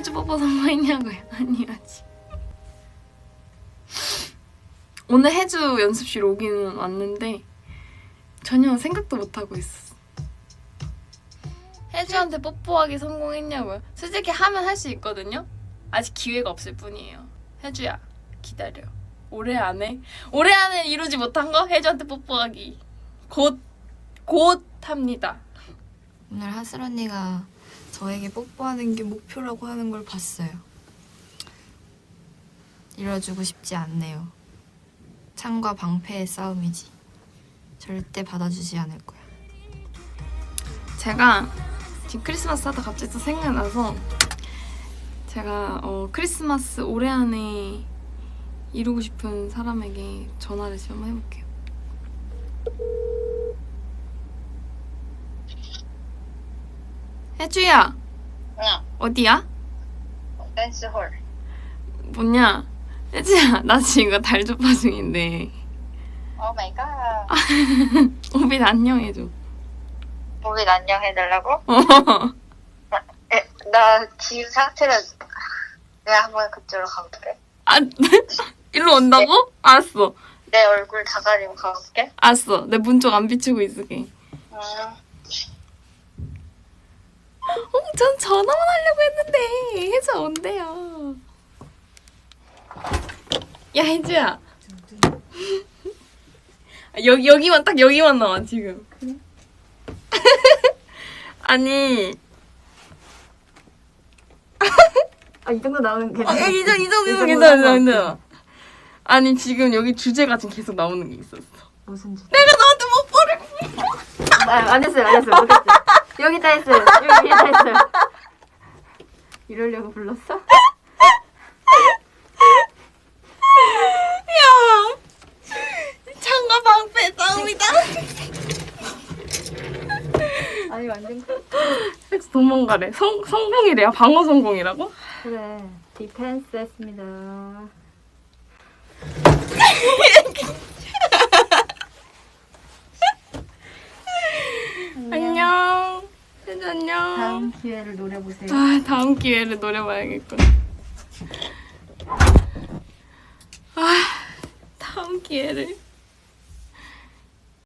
해주 뽀뽀 성공했냐고요? 아니요 아직. 오늘 해주 연습실 오기는 왔는데 전혀 생각도 못 하고 있었어. 해주한테 뽀뽀하기 성공했냐고요? 솔직히 하면 할 수 있거든요. 아직 기회가 없을 뿐이에요. 해주야 기다려. 올해 안에 올해 안에 이루지 못한 거 해주한테 뽀뽀하기 곧 곧 합니다. 오늘 하슬 언니가 저에게 뽀뽀하는 게 목표라고 하는 걸 봤어요. 이뤄주고 싶지 않네요. 창과 방패의 싸움이지. 절대 받아주지 않을 거야. 제가 지금 크리스마스 하다 갑자기 또 생각나서 제가 어, 크리스마스 올해 안에 이루고 싶은 사람에게 전화를 지금 해볼게요. 혜주야 응, 어디야? 댄스홀. 뭐냐? 혜주야 나 지금 달조파 중인데 오 마이 갓. 오빛 안녕해줘. 우리 안녕해달라고? 어. 에, 나 지금 상태는 내가 한번 그쪽으로 가볼게. 아 일로 온다고? 알았어. 내 얼굴 다 가리고 가볼게. 알았어. 내 문 쪽 안 비추고 있을게. 응. 어, 전 전화만 하려고 했는데 혜주야 온대요. 야 혜주야. 여기 여기만 딱 여기만 나와 지금. 아니. 아, 이 정도 나오는 게. 아, 이 정도 이 정도 괜찮아. 괜찮아. 아니 지금 여기 주제가 지금 계속 나오는 게 있었어. 무슨 지 내가 너한테 못 버리고. 아, 안 했어요, 안 했어요. 못했죠. 여기 다 했어요. 여기 다 했어요. 이러려고 불렀어? 야, 창과 방패 싸움이다. 아니, 완전. 엑스 도망가래. 성 성공이래요. 방어 성공이라고? 그래. 디펜스 했습니다. 안녕. 혜주 안녕. 다음 기회를 노려보세요. 아 다음 기회를 노려봐야겠군. 아 다음 기회를.